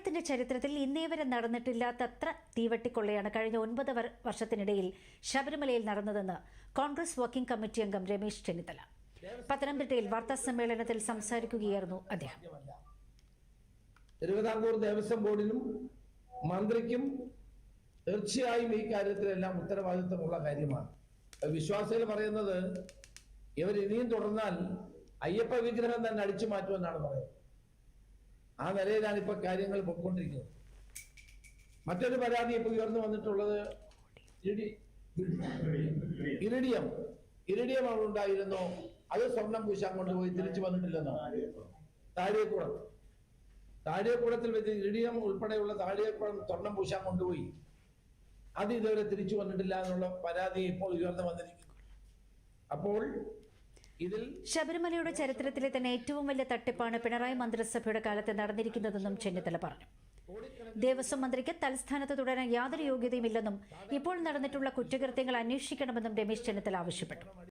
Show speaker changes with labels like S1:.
S1: കേരളത്തിന്റെ ചരിത്രത്തിൽ ഇന്നേ വരെ നടന്നിട്ടില്ലാത്തത്ര തീവട്ടിക്കൊള്ളയാണ് കഴിഞ്ഞ ഒൻപത് വർഷത്തിനിടയിൽ ശബരിമലയിൽ നടന്നതെന്ന് കോൺഗ്രസ് വർക്കിംഗ് കമ്മിറ്റി അംഗം രമേശ് ചെന്നിത്തല പത്തനംതിട്ടയിൽ വാർത്താ സമ്മേളനത്തിൽ സംസാരിക്കുകയായിരുന്നു അദ്ദേഹം
S2: തിരുവിതാംകൂർ ദേവസ്വം ബോർഡിനും മന്ത്രിക്കും തീർച്ചയായും ഈ കാര്യത്തിലെല്ലാം ഉത്തരവാദിത്വമുള്ള കാര്യമാണ് വിശ്വാസികൾ പറയുന്നത് ഇവർ ഇനിയും തുടർന്നാൽ അയ്യപ്പ വിഗ്രഹം തന്നെ അടിച്ചു മാറ്റുമെന്നാണ് പറയുന്നത് ആ നിലയിലാണ് ഇപ്പൊ കാര്യങ്ങൾ പൊക്കൊണ്ടിരിക്കുന്നത് മറ്റൊരു പരാതി ഇപ്പൊ ഉയർന്നു വന്നിട്ടുള്ളത് ഇരിഡിയം ഇരിഡിയം അവിടെ ഉണ്ടായിരുന്നു അത് സ്വർണം പൂശാൻ കൊണ്ടുപോയി തിരിച്ചു വന്നിട്ടില്ലെന്നാണ് താഴേക്കുളം താഴേക്കുളത്തിൽ വെച്ച് ഇരിഡിയം ഉൾപ്പെടെയുള്ള താഴേക്കുളം സ്വർണം പൂശാൻ കൊണ്ടുപോയി അത് ഇതുവരെ തിരിച്ചു വന്നിട്ടില്ല എന്നുള്ള പരാതി ഇപ്പോൾ ഉയർന്നു വന്നിരിക്കുന്നു അപ്പോൾ
S1: ശബരിമലയുടെ ചരിത്രത്തിലെ തന്നെ ഏറ്റവും വലിയ തട്ടിപ്പാണ് പിണറായി മന്ത്രിസഭയുടെ കാലത്ത് നടന്നിരിക്കുന്നതെന്നും ചെന്നിത്തല പറഞ്ഞു ദേവസ്വം മന്ത്രിക്ക് തലസ്ഥാനത്ത് തുടരാൻ യാതൊരു യോഗ്യതയുമില്ലെന്നും ഇപ്പോൾ നടന്നിട്ടുള്ള കുറ്റകൃത്യങ്ങൾ അന്വേഷിക്കണമെന്നും രമേശ് ചെന്നിത്തല ആവശ്യപ്പെട്ടു